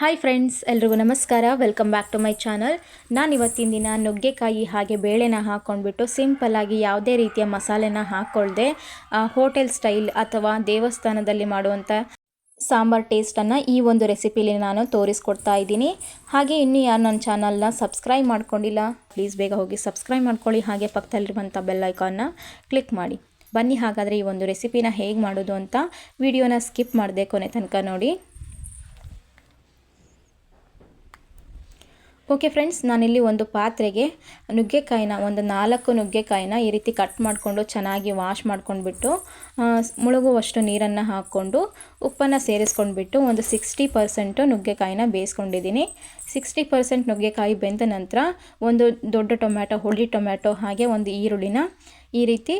Hi friends ಎಲ್ರಿಗೂ ನಮಸ್ಕಾರ. Welcome back to my channel ನಾನು ಇವತ್ತಿನ ದಿನ ನುಗ್ಗೆಕಾಯಿ ಹಾಗೆ ಬೇಳೆನ ಹಾಕ್ಕೊಂಡ್ಬಿಟ್ಟು ಸಿಂಪಲ್ಲಾಗಿ ಯಾವುದೇ ರೀತಿಯ ಮಸಾಲೆನ ಹಾಕ್ಕೊಳ್ಳದೆ ಹೋಟೆಲ್ ಸ್ಟೈಲ್ ಅಥವಾ ದೇವಸ್ಥಾನದಲ್ಲಿ ಮಾಡುವಂಥ ಸಾಂಬಾರ್ ಟೇಸ್ಟನ್ನು ಈ ಒಂದು ರೆಸಿಪೀಲಿ ನಾನು ತೋರಿಸ್ಕೊಡ್ತಾ ಇದ್ದೀನಿ. ಹಾಗೆ ಇನ್ನೂ ಯಾರು ನನ್ನ ಚಾನಲ್ನ ಸಬ್ಸ್ಕ್ರೈಬ್ ಮಾಡ್ಕೊಂಡಿಲ್ಲ ಪ್ಲೀಸ್ ಬೇಗ ಹೋಗಿ ಸಬ್ಸ್ಕ್ರೈಬ್ ಮಾಡ್ಕೊಳ್ಳಿ. ಹಾಗೆ ಪಕ್ಕದಲ್ಲಿರುವಂಥ ಬೆಲ್ಲೈಕಾನ್ನ ಕ್ಲಿಕ್ ಮಾಡಿ. ಬನ್ನಿ ಹಾಗಾದರೆ ಈ ಒಂದು ರೆಸಿಪಿನ ಹೇಗೆ ಮಾಡೋದು ಅಂತ ವಿಡಿಯೋನ ಸ್ಕಿಪ್ ಮಾಡದೆ ಕೊನೆ ತನಕ ನೋಡಿ. ಓಕೆ ಫ್ರೆಂಡ್ಸ್ ನಾನಿಲ್ಲಿ ಒಂದು ಪಾತ್ರೆಗೆ ನುಗ್ಗೆಕಾಯಿನ, ಒಂದು ನಾಲ್ಕು ನುಗ್ಗೆಕಾಯಿನ ಈ ರೀತಿ ಕಟ್ ಮಾಡಿಕೊಂಡು ಚೆನ್ನಾಗಿ ವಾಶ್ ಮಾಡ್ಕೊಂಡ್ಬಿಟ್ಟು ಮುಳುಗುವಷ್ಟು ನೀರನ್ನು ಹಾಕ್ಕೊಂಡು ಉಪ್ಪನ್ನು ಸೇರಿಸ್ಕೊಂಡ್ಬಿಟ್ಟು ಒಂದು ಸಿಕ್ಸ್ಟಿ ಪರ್ಸೆಂಟು ನುಗ್ಗೆಕಾಯಿನ ಬೇಯಿಸ್ಕೊಂಡಿದ್ದೀನಿ. ಸಿಕ್ಸ್ಟಿ ಪರ್ಸೆಂಟ್ ನುಗ್ಗೆಕಾಯಿ ಬೆಂದ ನಂತರ ಒಂದು ದೊಡ್ಡ ಟೊಮ್ಯಾಟೊ, ಹುಳಿ ಟೊಮ್ಯಾಟೊ, ಹಾಗೆ ಒಂದು ಈರುಳ್ಳಿನ ಈ ರೀತಿ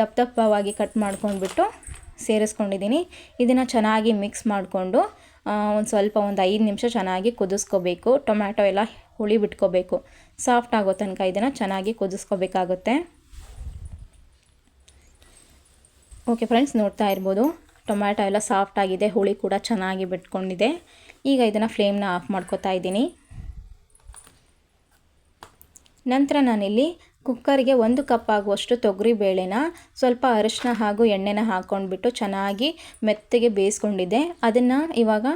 ದಪ್ಪ ದಪ್ಪವಾಗಿ ಕಟ್ ಮಾಡ್ಕೊಂಡ್ಬಿಟ್ಟು ಸೇರಿಸ್ಕೊಂಡಿದ್ದೀನಿ. ಇದನ್ನು ಚೆನ್ನಾಗಿ ಮಿಕ್ಸ್ ಮಾಡಿಕೊಂಡು ಒಂದು ಸ್ವಲ್ಪ ಒಂದು ಐದು ನಿಮಿಷ ಚೆನ್ನಾಗಿ ಕುದಿಸ್ಕೋಬೇಕು. ಟೊಮ್ಯಾಟೊ ಎಲ್ಲ ಹುಳಿ ಬಿಟ್ಕೋಬೇಕು. ಸಾಫ್ಟ್ ಆಗೋ ತನಕ ಇದನ್ನು ಚೆನ್ನಾಗಿ ಕುದಿಸ್ಕೋಬೇಕಾಗುತ್ತೆ. ಓಕೆ ಫ್ರೆಂಡ್ಸ್ ನೋಡ್ತಾ ಇರ್ಬೋದು. ಟೊಮ್ಯಾಟೊ ಎಲ್ಲ ಸಾಫ್ಟ್ ಆಗಿದೆ. ಹುಳಿ ಕೂಡ ಚೆನ್ನಾಗಿ ಬಿಟ್ಕೊಂಡಿದೆ. ಈಗ ಇದನ್ನು ಫ್ಲೇಮ್ನ ಆಫ್ ಮಾಡ್ಕೋತಾ ಇದ್ದೀನಿ. ನಂತರ ನಾನಿಲ್ಲಿ ಕುಕ್ಕರ್ಗೆ ಒಂದು ಕಪ್ ಆಗುವಷ್ಟು ತೊಗರಿ ಬೇಳೆನ ಸ್ವಲ್ಪ ಅರಿಶಿನ ಹಾಗೂ ಎಣ್ಣೆನ ಹಾಕ್ಕೊಂಡ್ಬಿಟ್ಟು ಚೆನ್ನಾಗಿ ಮೆತ್ತಗೆ ಬೇಯಿಸ್ಕೊಂಡಿದ್ದೆ. ಅದನ್ನು ಇವಾಗ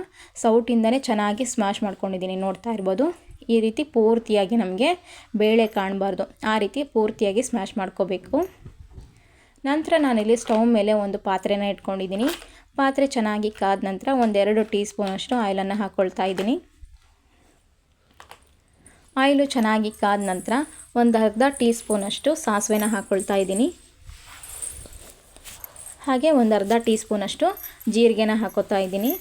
ಸೌಟಿಂದನೇ ಚೆನ್ನಾಗಿ ಸ್ಮ್ಯಾಶ್ ಮಾಡ್ಕೊಂಡಿದ್ದೀನಿ. ನೋಡ್ತಾ ಇರ್ಬೋದು. ಈ ರೀತಿ ಪೂರ್ತಿಯಾಗಿ ನಮಗೆ ಬೇಳೆ ಕಾಣಬಾರ್ದು. ಆ ರೀತಿ ಪೂರ್ತಿಯಾಗಿ ಸ್ಮ್ಯಾಶ್ ಮಾಡ್ಕೋಬೇಕು. ನಂತರ ನಾನಿಲ್ಲಿ ಸ್ಟವ್ ಮೇಲೆ ಒಂದು ಪಾತ್ರೆನ ಇಟ್ಕೊಂಡಿದ್ದೀನಿ. ಪಾತ್ರೆ ಚೆನ್ನಾಗಿ ಕಾದ ನಂತರ ಒಂದೆರಡು ಟೀ ಸ್ಪೂನಷ್ಟು ಆಯಿಲನ್ನು ಹಾಕ್ಕೊಳ್ತಾ ಇದ್ದೀನಿ. ಆಯಿಲು ಚೆನ್ನಾಗಿ ಕಾದ ನಂತರ ಒಂದು ಅರ್ಧ ಟೀ ಸ್ಪೂನಷ್ಟು ಸಾಸಿವೆನ ಹಾಕ್ಕೊಳ್ತಾ ಇದ್ದೀನಿ. ಹಾಗೆ ಒಂದು ಅರ್ಧ ಟೀ ಸ್ಪೂನಷ್ಟು ಜೀರಿಗೆನ ಹಾಕೋತಾ ಇದ್ದೀನಿ.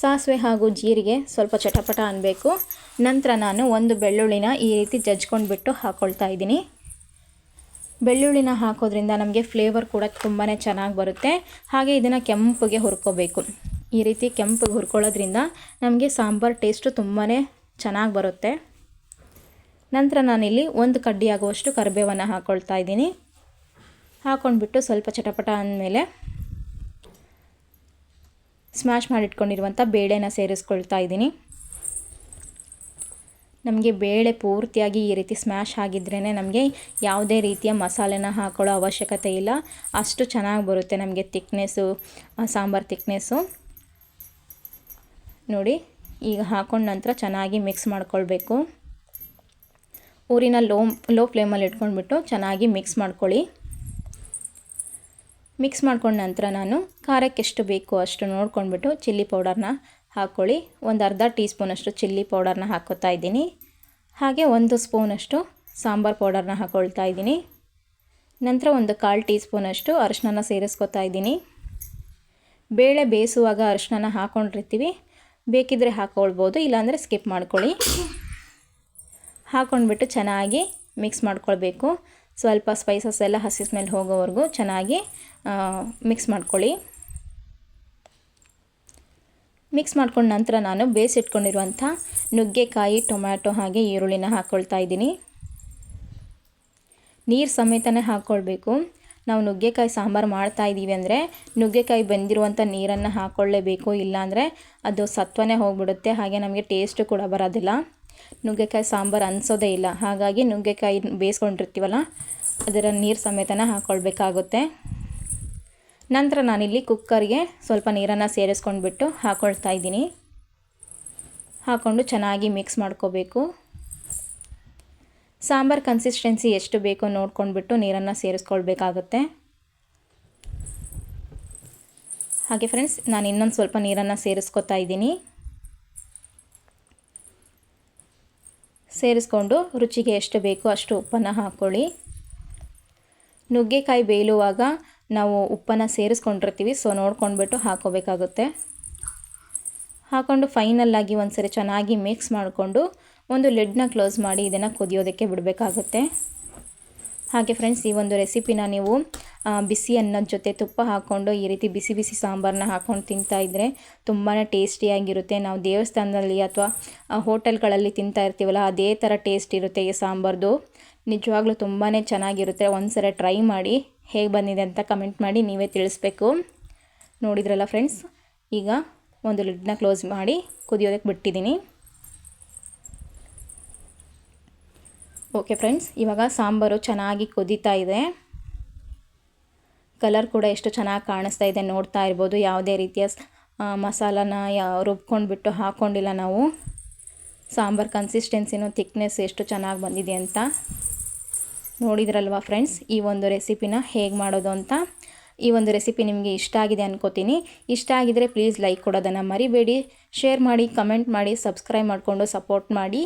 ಸಾಸಿವೆ ಹಾಗೂ ಜೀರಿಗೆ ಸ್ವಲ್ಪ ಚಟಪಟ ಅನ್ನಬೇಕು ನಂತರ ನಾನು ಒಂದು ಬೆಳ್ಳುಳ್ಳಿನ ಈ ರೀತಿ ಜಜ್ಕೊಂಡ್ಬಿಟ್ಟು ಹಾಕ್ಕೊಳ್ತಾ ಇದ್ದೀನಿ. ಬೆಳ್ಳುಳ್ಳಿನ ಹಾಕೋದ್ರಿಂದ ನಮಗೆ ಫ್ಲೇವರ್ ಕೂಡ ತುಂಬಾ ಚೆನ್ನಾಗಿ ಬರುತ್ತೆ. ಹಾಗೆ ಇದನ್ನು ಕೆಂಪಗೆ ಹುರ್ಕೋಬೇಕು. ಈ ರೀತಿ ಕೆಂಪಗೆ ಹುರ್ಕೊಳ್ಳೋದ್ರಿಂದ ನಮಗೆ ಸಾಂಬಾರು ಟೇಸ್ಟು ತುಂಬಾ ಚೆನ್ನಾಗಿ ಬರುತ್ತೆ. ನಂತರ ನಾನಿಲ್ಲಿ ಒಂದು ಕಡ್ಡಿ ಆಗುವಷ್ಟು ಕರಿಬೇವನ್ನು ಹಾಕ್ಕೊಳ್ತಾ ಇದ್ದೀನಿ. ಹಾಕ್ಕೊಂಡ್ಬಿಟ್ಟು ಸ್ವಲ್ಪ ಚಟಪಟ ಅಂದಮೇಲೆ ಸ್ಮ್ಯಾಶ್ ಮಾಡಿಟ್ಕೊಂಡಿರುವಂಥ ಬೇಳೆನ ಸೇರಿಸ್ಕೊಳ್ತಾ ಇದ್ದೀನಿ. ನಮಗೆ ಬೇಳೆ ಪೂರ್ತಿಯಾಗಿ ಈ ರೀತಿ ಸ್ಮ್ಯಾಶ್ ಆಗಿದ್ರೇ ನಮಗೆ ಯಾವುದೇ ರೀತಿಯ ಮಸಾಲೆನ ಹಾಕೊಳ್ಳೋ ಅವಶ್ಯಕತೆ ಇಲ್ಲ. ಅಷ್ಟು ಚೆನ್ನಾಗಿ ಬರುತ್ತೆ ನಮಗೆ ತಿಕ್ನೆಸ್ಸು ಸಾಂಬಾರು ತಿಕ್ನೆಸ್ಸು ನೋಡಿ ಈಗ ಹಾಕೊಂಡ ನಂತರ ಚೆನ್ನಾಗಿ ಮಿಕ್ಸ್ ಮಾಡ್ಕೊಳ್ಬೇಕು. ಊರಿನ ಲೋ ಲೋ ಫ್ಲೇಮಲ್ಲಿ ಇಟ್ಕೊಂಡ್ಬಿಟ್ಟು ಚೆನ್ನಾಗಿ ಮಿಕ್ಸ್ ಮಾಡ್ಕೊಳ್ಳಿ. ಮಿಕ್ಸ್ ಮಾಡ್ಕೊಂಡ ನಂತರ ನಾನು ಖಾರಕ್ಕೆ ಎಷ್ಟು ಬೇಕು ಅಷ್ಟು ನೋಡ್ಕೊಂಡ್ಬಿಟ್ಟು ಚಿಲ್ಲಿ ಪೌಡರ್ನ ಹಾಕ್ಕೊಳ್ಳಿ ಒಂದು ಅರ್ಧ ಟೀ ಸ್ಪೂನಷ್ಟು ಚಿಲ್ಲಿ ಪೌಡರ್ನ ಹಾಕೋತಾ ಇದ್ದೀನಿ. ಹಾಗೆ ಒಂದು ಸ್ಪೂನಷ್ಟು ಸಾಂಬಾರು ಪೌಡರ್ನ ಹಾಕ್ಕೊಳ್ತಾ ಇದ್ದೀನಿ. ನಂತರ ಒಂದು ಕಾಲು ಟೀ ಸ್ಪೂನಷ್ಟು ಅರಿಶಿನ ಸೇರಿಸ್ಕೊತಾ ಇದ್ದೀನಿ. ಬೇಳೆ ಬೇಯಿಸುವಾಗ ಅರಿಶಿನ ಹಾಕ್ಕೊಂಡಿರ್ತೀವಿ ಬೇಕಿದ್ದರೆ ಹಾಕ್ಕೊಳ್ಬೋದು ಇಲ್ಲಾಂದರೆ ಸ್ಕಿಪ್ ಮಾಡ್ಕೊಳ್ಳಿ. ಹಾಕ್ಕೊಂಡ್ಬಿಟ್ಟು ಚೆನ್ನಾಗಿ ಮಿಕ್ಸ್ ಮಾಡ್ಕೊಳ್ಬೇಕು. ಸ್ವಲ್ಪ ಸ್ಪೈಸಸ್ ಎಲ್ಲ ಹಸಿ ಸ್ಮೆಲ್ ಹೋಗೋವರೆಗೂ ಚೆನ್ನಾಗಿ ಮಿಕ್ಸ್ ಮಾಡ್ಕೊಳ್ಳಿ. ಮಿಕ್ಸ್ ಮಾಡ್ಕೊಂಡ ನಂತರ ನಾನು ಬೇಯಿಸಿಟ್ಕೊಂಡಿರುವಂಥ ನುಗ್ಗೆಕಾಯಿ, ಟೊಮ್ಯಾಟೊ ಹಾಗೆ ಈರುಳ್ಳಿನ ಹಾಕ್ಕೊಳ್ತಾ ಇದ್ದೀನಿ. ನೀರು ಸಮೇತನೇ ಹಾಕ್ಕೊಳ್ಬೇಕು ನಾವು ನುಗ್ಗೆಕಾಯಿ ಸಾಂಬಾರು ಮಾಡ್ತಾ ಇದ್ದೀವಿ ಅಂದರೆ ನುಗ್ಗೆಕಾಯಿ ಬಂದಿರುವಂಥ ನೀರನ್ನು ಹಾಕ್ಕೊಳ್ಳೇಬೇಕು ಇಲ್ಲಾಂದರೆ ಅದು ಸತ್ವನೇ ಹೋಗ್ಬಿಡುತ್ತೆ, ಹಾಗೆ ನಮಗೆ ಟೇಸ್ಟು ಕೂಡ ಬರೋದಿಲ್ಲ. ನುಗ್ಗೆಕಾಯಿ ಸಾಂಬಾರು ಅನಿಸೋದೇ ಇಲ್ಲ. ಹಾಗಾಗಿ ನುಗ್ಗೆಕಾಯಿ ಬೇಯಿಸ್ಕೊಂಡಿರ್ತೀವಲ್ಲ, ಅದರ ನೀರು ಸಮೇತನ ಹಾಕ್ಕೊಳ್ಬೇಕಾಗುತ್ತೆ ನಂತರ ನಾನಿಲ್ಲಿ ಕುಕ್ಕರ್ಗೆ ಸ್ವಲ್ಪ ನೀರನ್ನು ಸೇರಿಸ್ಕೊಂಡ್ಬಿಟ್ಟು ಹಾಕ್ಕೊಳ್ತಾ ಇದ್ದೀನಿ. ಹಾಕ್ಕೊಂಡು ಚೆನ್ನಾಗಿ ಮಿಕ್ಸ್ ಮಾಡ್ಕೋಬೇಕು. ಸಾಂಬಾರು ಕನ್ಸಿಸ್ಟೆನ್ಸಿ ಎಷ್ಟು ಬೇಕೋ ನೋಡ್ಕೊಂಡ್ಬಿಟ್ಟು ನೀರನ್ನು ಸೇರಿಸ್ಕೊಳ್ಬೇಕಾಗುತ್ತೆ. ಹಾಗೆ ಫ್ರೆಂಡ್ಸ್ ನಾನು ಇನ್ನೊಂದು ಸ್ವಲ್ಪ ನೀರನ್ನು ಸೇರಿಸ್ಕೊತಾ ಇದ್ದೀನಿ. ಸೇರಿಸ್ಕೊಂಡು ರುಚಿಗೆ ಎಷ್ಟು ಬೇಕೋ ಅಷ್ಟು ಉಪ್ಪನ್ನು ಹಾಕ್ಕೊಳ್ಳಿ ನುಗ್ಗೆಕಾಯಿ ಬೇಯುವಾಗ ನಾವು ಉಪ್ಪನ್ನು ಸೇರಿಸ್ಕೊಂಡಿರ್ತೀವಿ ಸೊ ನೋಡ್ಕೊಂಡ್ಬಿಟ್ಟು ಹಾಕೋಬೇಕಾಗುತ್ತೆ. ಹಾಕ್ಕೊಂಡು ಫೈನಲ್ಲಾಗಿ ಒಂದು ಸರಿ ಚೆನ್ನಾಗಿ ಮಿಕ್ಸ್ ಮಾಡಿಕೊಂಡು ಒಂದು ಲಿಡ್ನ ಕ್ಲೋಸ್ ಮಾಡಿ ಇದನ್ನು ಕುದಿಯೋದಕ್ಕೆ ಬಿಡಬೇಕಾಗುತ್ತೆ. ಹಾಗೆ ಫ್ರೆಂಡ್ಸ್, ಈ ಒಂದು ರೆಸಿಪಿನ ನೀವು ಬಿಸಿ ಅನ್ನದ ಜೊತೆ ತುಪ್ಪ ಹಾಕ್ಕೊಂಡು ಈ ರೀತಿ ಬಿಸಿ ಬಿಸಿ ಸಾಂಬಾರನ್ನ ಹಾಕ್ಕೊಂಡು ತಿಂತಾ ಇದ್ದರೆ ತುಂಬಾ ಟೇಸ್ಟಿಯಾಗಿರುತ್ತೆ. ನಾವು ದೇವಸ್ಥಾನದಲ್ಲಿ ಅಥವಾ ಹೋಟೆಲ್ಗಳಲ್ಲಿ ತಿಂತಾ ಇರ್ತೀವಲ್ಲ, ಅದೇ ಥರ ಟೇಸ್ಟ್ ಇರುತ್ತೆ ಈ ಸಾಂಬಾರ್ದು. ನಿಜವಾಗ್ಲೂ ತುಂಬಾ ಚೆನ್ನಾಗಿರುತ್ತೆ. ಒಂದು ಸಲ ಟ್ರೈ ಮಾಡಿ, ಹೇಗೆ ಬಂದಿದೆ ಅಂತ ಕಮೆಂಟ್ ಮಾಡಿ ನೀವೇ ತಿಳಿಸ್ಬೇಕು. ನೋಡಿದ್ರಲ್ಲ ಫ್ರೆಂಡ್ಸ್, ಈಗ ಒಂದು ಲಿಡ್ನ ಕ್ಲೋಸ್ ಮಾಡಿ ಕುದಿಯೋದಕ್ಕೆ ಬಿಟ್ಟಿದ್ದೀನಿ. ಓಕೆ ಫ್ರೆಂಡ್ಸ್ ಇವಾಗ ಸಾಂಬಾರು ಚೆನ್ನಾಗಿ ಕುದೀತಾ ಇದೆ. ಕಲರ್ ಕೂಡ ಎಷ್ಟು ಚೆನ್ನಾಗಿ ಕಾಣಿಸ್ತಾ ಇದೆ ನೋಡ್ತಾ ಇರ್ಬೋದು. ಯಾವುದೇ ರೀತಿಯ ಮಸಾಲಾನ ರುಬ್ಕೊಂಡ್ಬಿಟ್ಟು ಹಾಕ್ಕೊಂಡಿಲ್ಲ ನಾವು. ಸಾಂಬಾರು ಕನ್ಸಿಸ್ಟೆನ್ಸಿನೂ ಥಿಕ್ನೆಸ್ ಎಷ್ಟು ಚೆನ್ನಾಗಿ ಬಂದಿದೆ ಅಂತ ನೋಡಿದ್ರಲ್ವಾ ಫ್ರೆಂಡ್ಸ್ ಈ ಒಂದು ರೆಸಿಪಿನ ಹೇಗೆ ಮಾಡೋದು ಅಂತ ಈ ಒಂದು ರೆಸಿಪಿ ನಿಮಗೆ ಇಷ್ಟ ಆಗಿದೆ ಅನ್ಕೋತೀನಿ. ಇಷ್ಟ ಆಗಿದರೆ ಪ್ಲೀಸ್ ಲೈಕ್ ಕೊಡೋದನ್ನು ಮರಿಬೇಡಿ. ಶೇರ್ ಮಾಡಿ ಕಮೆಂಟ್ ಮಾಡಿ ಸಬ್ಸ್ಕ್ರೈಬ್ ಮಾಡಿಕೊಂಡು ಸಪೋರ್ಟ್ ಮಾಡಿ.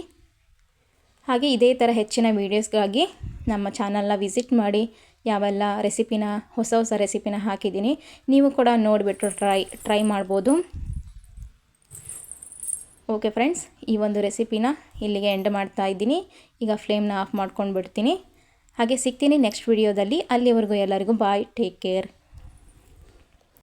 ಹಾಗೆ ಇದೇ ಥರ ಹೆಚ್ಚಿನ ವೀಡಿಯೋಸ್ಗಾಗಿ ನಮ್ಮ ಚಾನಲ್ನ ವಿಸಿಟ್ ಮಾಡಿ ಯಾವೆಲ್ಲ ರೆಸಿಪಿನ ಹೊಸ ಹೊಸ ರೆಸಿಪಿನ ಹಾಕಿದ್ದೀನಿ, ನೀವು ಕೂಡ ನೋಡಿಬಿಟ್ಟು ಟ್ರೈ ಟ್ರೈ ಮಾಡ್ಬೋದು. ಓಕೆ ಫ್ರೆಂಡ್ಸ್ ಈ ಒಂದು ರೆಸಿಪಿನ ಇಲ್ಲಿಗೆ ಎಂಡ್ ಮಾಡ್ತಾ ಇದ್ದೀನಿ. ಈಗ ಫ್ಲೇಮ್ನ ಆಫ್ ಮಾಡ್ಕೊಂಡು ಬಿಡ್ತೀನಿ ಹಾಗೆ ಸಿಗ್ತೀನಿ ನೆಕ್ಸ್ಟ್ ವಿಡಿಯೋದಲ್ಲಿ ಅಲ್ಲಿವರೆಗೂ ಎಲ್ಲರಿಗೂ ಬಾಯ್ ಟೇಕ್ ಕೇರ್